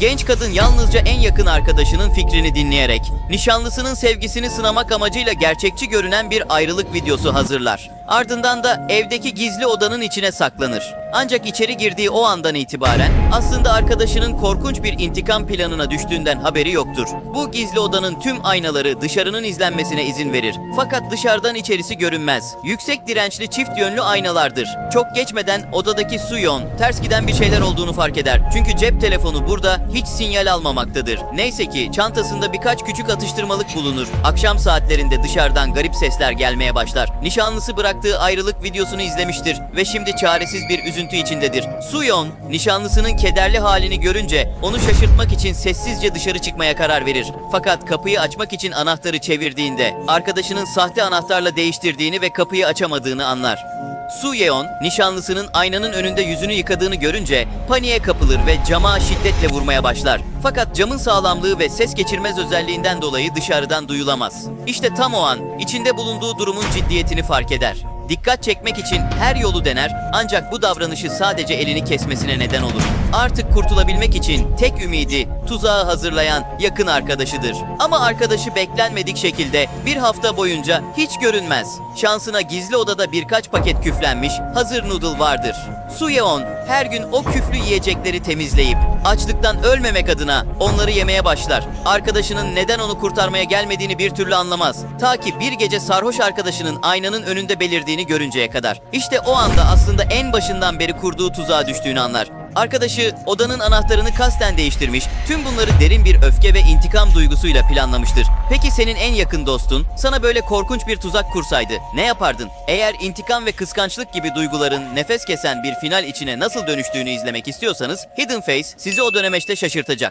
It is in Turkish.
Genç kadın yalnızca en yakın arkadaşının fikrini dinleyerek, nişanlısının sevgisini sınamak amacıyla gerçekçi görünen bir ayrılık videosu hazırlar. Ardından da evdeki gizli odanın içine saklanır. Ancak içeri girdiği o andan itibaren aslında arkadaşının korkunç bir intikam planına düştüğünden haberi yoktur. Bu gizli odanın tüm aynaları dışarının izlenmesine izin verir. Fakat dışarıdan içerisi görünmez. Yüksek dirençli çift yönlü aynalardır. Çok geçmeden odadaki Suyon ters giden bir şeyler olduğunu fark eder. Çünkü cep telefonu burada hiç sinyal almamaktadır. Neyse ki çantasında birkaç küçük atıştırmalık bulunur. Akşam saatlerinde dışarıdan garip sesler gelmeye başlar. Nişanlısı bıraktığı ayrılık videosunu izlemiştir ve şimdi çaresiz bir üzüntü içindedir. Suyon, nişanlısının kederli halini görünce onu şaşırtmak için sessizce dışarı çıkmaya karar verir. Fakat kapıyı açmak için anahtarı çevirdiğinde arkadaşının sahte anahtarla değiştirdiğini ve kapıyı açamadığını anlar. Su Yeon, nişanlısının aynanın önünde yüzünü yıkadığını görünce paniğe kapılır ve cama şiddetle vurmaya başlar. Fakat camın sağlamlığı ve ses geçirmez özelliğinden dolayı dışarıdan duyulamaz. İşte tam o an içinde bulunduğu durumun ciddiyetini fark eder. Dikkat çekmek için her yolu dener ancak bu davranışı sadece elini kesmesine neden olur. Artık kurtulabilmek için tek ümidi tuzağı hazırlayan yakın arkadaşıdır. Ama arkadaşı beklenmedik şekilde bir hafta boyunca hiç görünmez. Şansına gizli odada birkaç paket küflenmiş hazır noodle vardır. Suyeon her gün o küflü yiyecekleri temizleyip açlıktan ölmemek adına onları yemeye başlar. Arkadaşının neden onu kurtarmaya gelmediğini bir türlü anlamaz. Ta ki bir gece sarhoş arkadaşının aynanın önünde belirdiğini görünceye kadar. İşte o anda aslında en başından beri kurduğu tuzağa düştüğünü anlar. Arkadaşı odanın anahtarını kasten değiştirmiş, tüm bunları derin bir öfke ve intikam duygusuyla planlamıştır. Peki senin en yakın dostun sana böyle korkunç bir tuzak kursaydı ne yapardın? Eğer intikam ve kıskançlık gibi duyguların nefes kesen bir final içine nasıl dönüştüğünü izlemek istiyorsanız Hidden Face sizi o dönemeçte şaşırtacak.